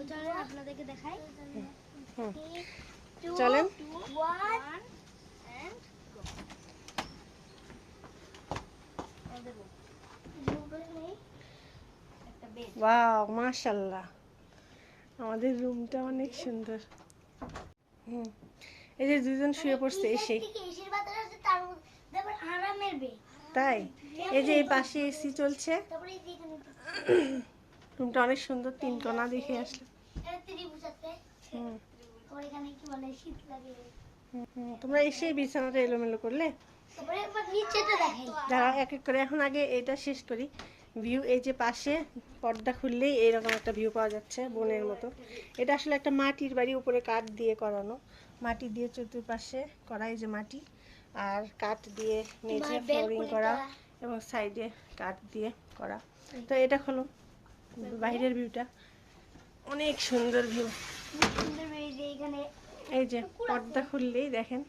চলেন আপনাদেরকে দেখাই। চলেন। ওয়াও মাশাল্লাহ আমাদের রুমটা অনেক সুন্দর হুম এই যে দুজন শুয়ে পড়ছে এসে। তাই এই যে এই পাশে এসি চলছে রুমটা অনেক সুন্দর তিন কোণা দেখে আসলে একটা ত্রিভুজ আছে। হুম। তারপরে এখানে কি বলে শীত লাগে হুম, হুম। তোমরা এসে বিছানাটা এলোমেলো করলে? যারা এক এক করে। এখন আগে এটা শেষ করি। ভিউ এই যে পাশে পর্দা খুললেই এইরকম একটা ভিউ পাওয়া যাচ্ছে বনের মতো। এটা আসলে একটা মাটির বাড়ি উপরে কাঠ দিয়ে করানো। মাটি দিয়ে চতুর্পাশে করা এই যে মাটি আর কাঠ দিয়ে নিচে ফ্লোরিং করা এবং সাইডে কাঠ দিয়ে করা। তো এটা হলো বাইরের ভিউটা অনেক সুন্দর ভিউ এই যে এখানে। এই পর্দা খুললেই দেখেন।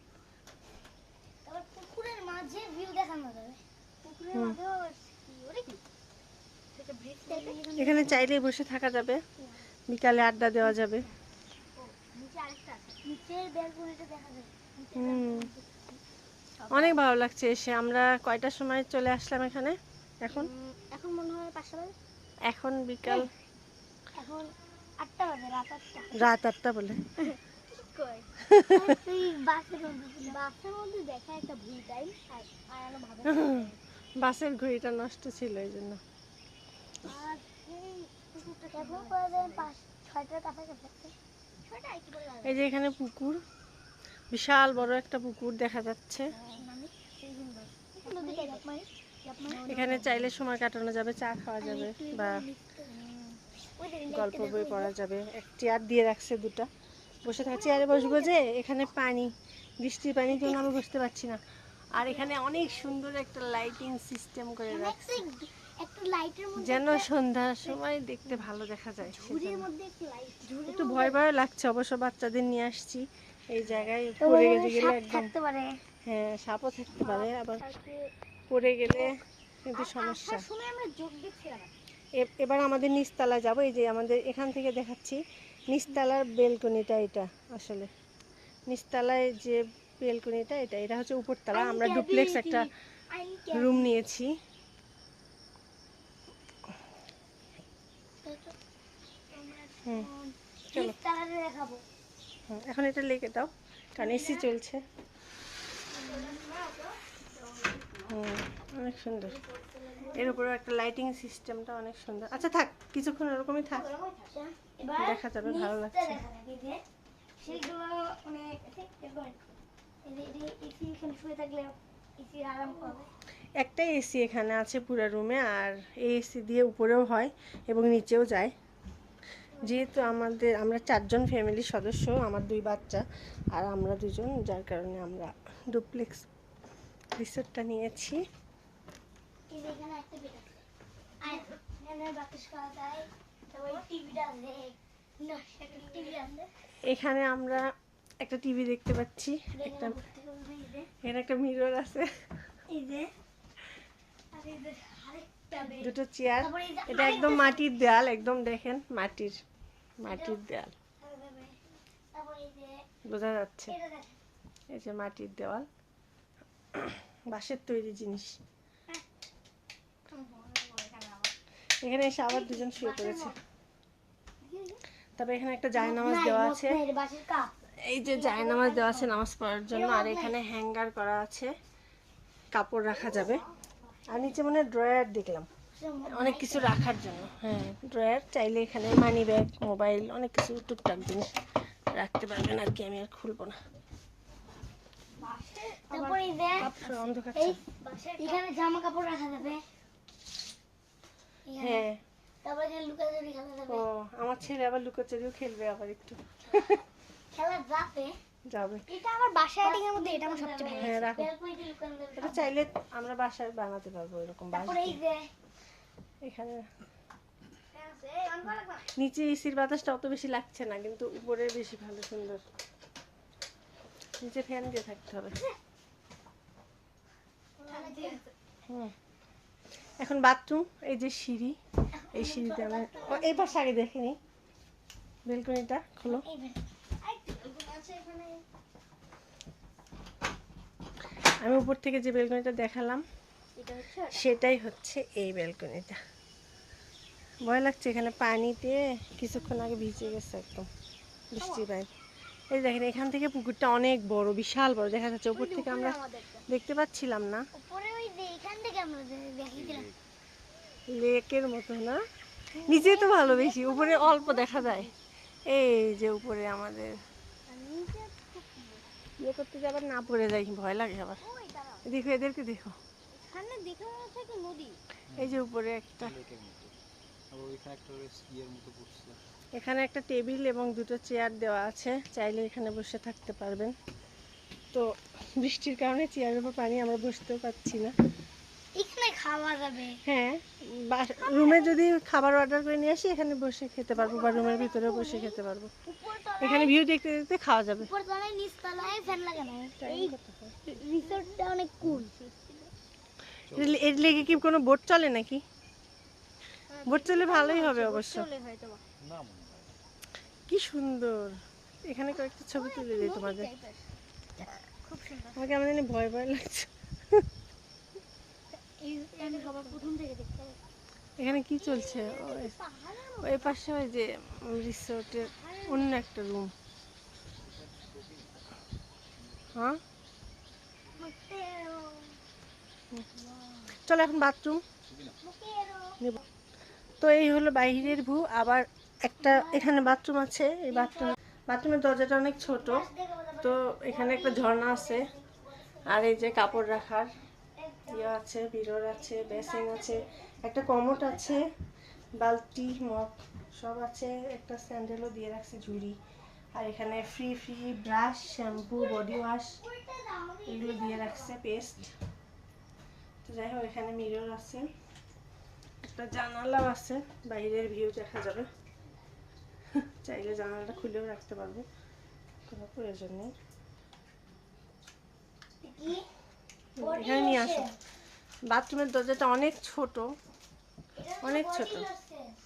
পুকুরের মাঝে ভিউ যাবে। পুকুরের এখানে চাইলেই বসে থাকা যাবে। বিকালে আড্ডা দেওয়া যাবে। নিচে আরেকটা আছে। নিচের ব্যালকনিটা দেখা যাবে। নিচের হুম। অনেক ভালো লাগছে এসে। আমরা কয়টার সময় চলে আসলাম এখানে? এখন? এখন মনে হয় পাঁচটা বাজে। এখন বিকাল এখন আটটা বাজে রাত আটটা। রাত আটটা বলে। বাসের ঘড়িটা নষ্ট ছিল এই জন্য। আর এই যে এখানে পুকুর বিশাল বড় একটা পুকুর দেখা যাচ্ছে। এখানে চাইলে সময় কাটানো যাবে চা খাওয়া যাবে বা গল্প বই পড়া যাবে। এক চেয়ার দিয়ে রাখছে দুটা। বসে থাকা চেয়ারে বসবো যে এখানে পানি বৃষ্টির পানির জন্য আমি বসতে পারছি না। আর এখানে অনেক সুন্দর একটা লাইটিং সিস্টেম করে রাখছে। যেন সন্ধ্যার সময় দেখতে ভালো দেখা যায় একটা ভয় ভয় লাগছে অবশ্য বাচ্চাদের নিয়ে আসছি। এই জায়গায় পড়ে গেলে একদম হ্যাঁ সাপও থাকতে পারে আবার পড়ে গেলে কিন্তু সমস্যা এবার আমাদের নিচতলা যাব এই যে আমাদের এখান থেকে দেখাচ্ছি নিচতলার বেলকনিটা এটা আসলে নিচতলায় যে বেলকনিটা এটা এটা হচ্ছে উপরতলা আমরা ডুপ্লেক্স একটা রুম নিয়েছি চলো। এখন এটা লেগে দাও কারণ এসি চলছে হুম অনেক সুন্দর। এর উপরে একটা লাইটিং সিস্টেমটা অনেক সুন্দর। আচ্ছা থাক কিছুক্ষণ এরকমই থাক। দেখা যাবে, ভালো লাগছে। একটাই এসি এখানে আছে পুরো রুমে আর এই এসি দিয়ে উপরেও হয় এবং নিচেও যায়। যেহেতু আমাদের আমরা চারজন ফ্যামিলির সদস্য আমার দুই বাচ্চা আর আমরা দুজন যার কারণে আমরা ডুপ্লেক্স রিসোর্টটা নিয়েছি। এখানে আমরা একটা টিভি দেখতে পাচ্ছি। একটা এখানে একটা মিরর আছে। দুটো চেয়ার এটা একদম মাটির দেয়াল একদম দেখেন মাটির মাটির দেয়াল। বোঝা যাচ্ছে। এটা এই যে মাটির দেওয়াল। বাঁশের তৈরি জিনিস। এখানে এসে আবার দুজন শুয়ে পড়েছে। তবে এখানে একটা জায়নামাজ দেওয়া আছে। এই যে জায়নামাজ দেওয়া আছে নামাজ পড়ার জন্য আর এখানে হ্যাঙ্গার করা আছে কাপড় রাখা যাবে। আর নিচে মনে ড্রয়ার দেখলাম। অনেক কিছু রাখার জন্য। হ্যাঁ ড্রয়ার চাইলে এখানে মানি ব্যাগ মোবাইল অনেক কিছু টুকটাক জিনিস রাখতে পারবেন আর কি আমি আর খুলবো না। তারপরে এই যে অন্ধকার এই ছাদ। এখানে জামা কাপড় রাখা যাবে। হ্যাঁ। তারপরে লুকাচুরি খেলা যাবে। ও আমার ছেলে আবার লুকোচুরিও খেলবে আবার একটু। খেলা যাবে। যাবে। এটা আমার বাসায় এর মধ্যে এটা আমার সবচেয়ে ভালো হ্যাঁ রাখো। এটা চাইলে আমরা বাসায় বানাতে পারব এরকম বাস তারপরে এই যে। এখানে। নিচে এসির বাতাসটা অত বেশি লাগছে না কিন্তু উপরে বেশি ভালো সুন্দর। নিচে ফ্যান দিয়ে থাকতে হবে। হুম। এখন বাথরুম, এই যে সিঁড়ি, এই সিঁড়িতে আমার এই পাশে আগে দেখিনি বেলকনিটা খোলো। আমি উপর থেকে যে বেলকনিটা দেখালাম। সেটাই হচ্ছে এই বেলকনিটা। ভয় লাগছে এখানে পানিতে কিছুক্ষণ আগে ভিজে গেছে একদম। বৃষ্টির পানি এই দেখেন এখান থেকে পুকুরটা অনেক বড় বিশাল বড়। দেখা যাচ্ছে উপর থেকে আমরা দেখতে পাচ্ছিলাম না। উপরে ওই যে এখান থেকে আমরা দেখিয়েছিলাম লেকের মতো না? নিচে তো ভালো বেশি উপরে অল্প দেখা যায়। এই যে উপরে আমাদের। ইয়ে করতে যাবার না পড়ে যাই ভয় লাগে আবার। দেখো এদেরকে দেখো। এখানে দেখে কি নদী। এই যে উপরে একটা এখানে একটা টেবিল এবং দুটো চেয়ার দেওয়া আছে চাইলে এখানে বসে থাকতে পারবেন। তো বৃষ্টির কারণে চেয়ারের উপর পানি আমরা বসতেও পারছি না। এখানে খাওয়া যাবে। হ্যাঁ রুমে যদি খাবার অর্ডার করে নিয়ে আসি এখানে বসে খেতে পারব বা রুমের ভিতরে বসে খেতে পারব। এখানে ভিউ দেখতে দেখতে খাওয়া যাবে। উপর তলায় নিচ তলায় ফ্যান লাগানো এই Time কত? রিসোর্টটা অনেক কুল এর- এর লেগে কি কোনো বোট চলে নাকি? বোট চলে ভালোই হবে অবশ্য। মনে হয় কি সুন্দর। এখানে কয়েকটা ছবি তুলে দিই তোমাদের। আমাকে আমাদের এখানে ভয় ভয় লাগছে। এই আমি সবার প্রথম থেকে দেখতে পাবো। এখানে কি চলছে? ওই- ওই পাশে ওই যে রিসোর্টের অন্য একটা রুম। হ্যাঁ? চলো এখন বাথরুম। তো এই হলো বাইরের ভু। আবার একটা এখানে বাথরুম আছে, এই বাথরুম বাথরুমের দরজাটা অনেক ছোট। তো এখানে একটা ঝর্ণা আছে। আর এই যে কাপড় রাখার ইয়ে আছে বিরোর আছে বেসিং আছে, একটা কমট আছে, বালতি, মগ সব আছে। একটা স্যান্ডেলও দিয়ে রাখছে ঝুড়ি। আর এখানে free free brush, shampoo, body wash এগুলো দিয়ে রাখছে, পেস্ট। তো যাই হোক, এখানে মিরর আছে। একটা জানালাও আছে বাইরের ভিউ দেখা যাবে। চাইলে জানালাটা খুলেও রাখতে পারব কোনো প্রয়োজন নেই। এখানে নিয়ে আসো। বাথরুমের দরজাটা অনেক ছোট অনেক ছোট।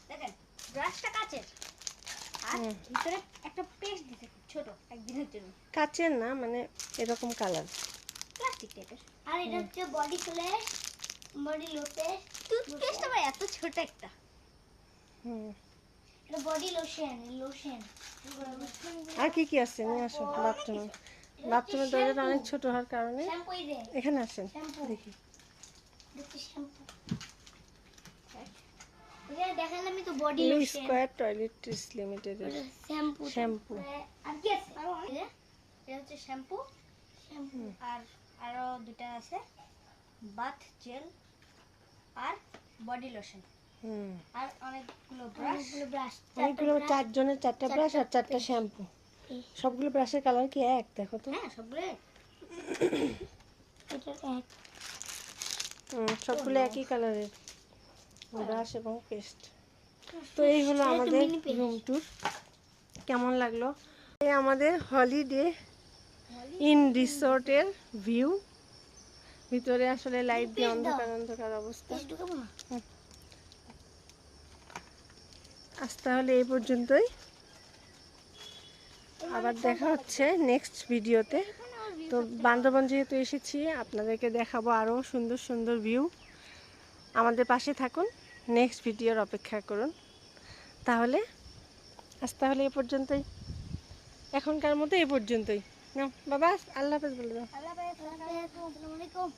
দেখেন কাচের। আর ভিতরে একটা পেস্ট দিতে ছোট একদিনের জন্য। কাচের না মানে এরকম কালার প্লাস্টিক টাইপের আর এটা হচ্ছে body flash body lotion toothpaste আবার এত ছোট একটা। হুম। এটা বডি লোশন লোশন। আর কি কি আছে? নিয়ে আসো বাথরুমে। বাথরুমের দরজাটা অনেক ছোট হওয়ার কারণে এখানে আসেন দেখি। দেখতে শ্যাম্পু এখানে দেখেন আমি তো বডি লোশন। স্কোয়ার টয়লেট্রিজ লিমিটেডের শ্যাম্পু শ্যাম্পু আর কি আছে? এটা হচ্ছে শ্যাম্পু শ্যাম্পু আর আরও দুটা আছে। বাথ জেল আর বডি লোশন। হুম। আর অনেকগুলো ব্রাশ ব্রাশ অনেকগুলো চারজনের চারটা ব্রাশ আর চারটা শ্যাম্পু সবগুলো ব্রাশের কালার কি এক? দেখো তো। হ্যাঁ সবগুলো এটা এক। সবগুলো একই কালারের ব্রাশ এবং পেস্ট তো এই হলো আমাদের রুম ট্যুর কেমন লাগল? এই আমাদের হলিডে ইন রিসোর্টের ভিউ ভিতরে আসলে লাইট দিয়ে অন্ধকার অন্ধকার অবস্থা। আজ তাহলে এই পর্যন্তই। আবার দেখা হচ্ছে নেক্সট ভিডিওতে তো বান্দরবন যেহেতু এসেছি আপনাদেরকে দেখাবো আরও সুন্দর সুন্দর ভিউ আমাদের পাশে থাকুন নেক্সট ভিডিওর অপেক্ষা করুন। তাহলে আজ তাহলে এ পর্যন্তই। এখনকার মতো এ পর্যন্তই। বাবা আল্লাহ হাফেজ বলে দাও। আল্লাহ হাফেজ আসসালামু আলাইকুম।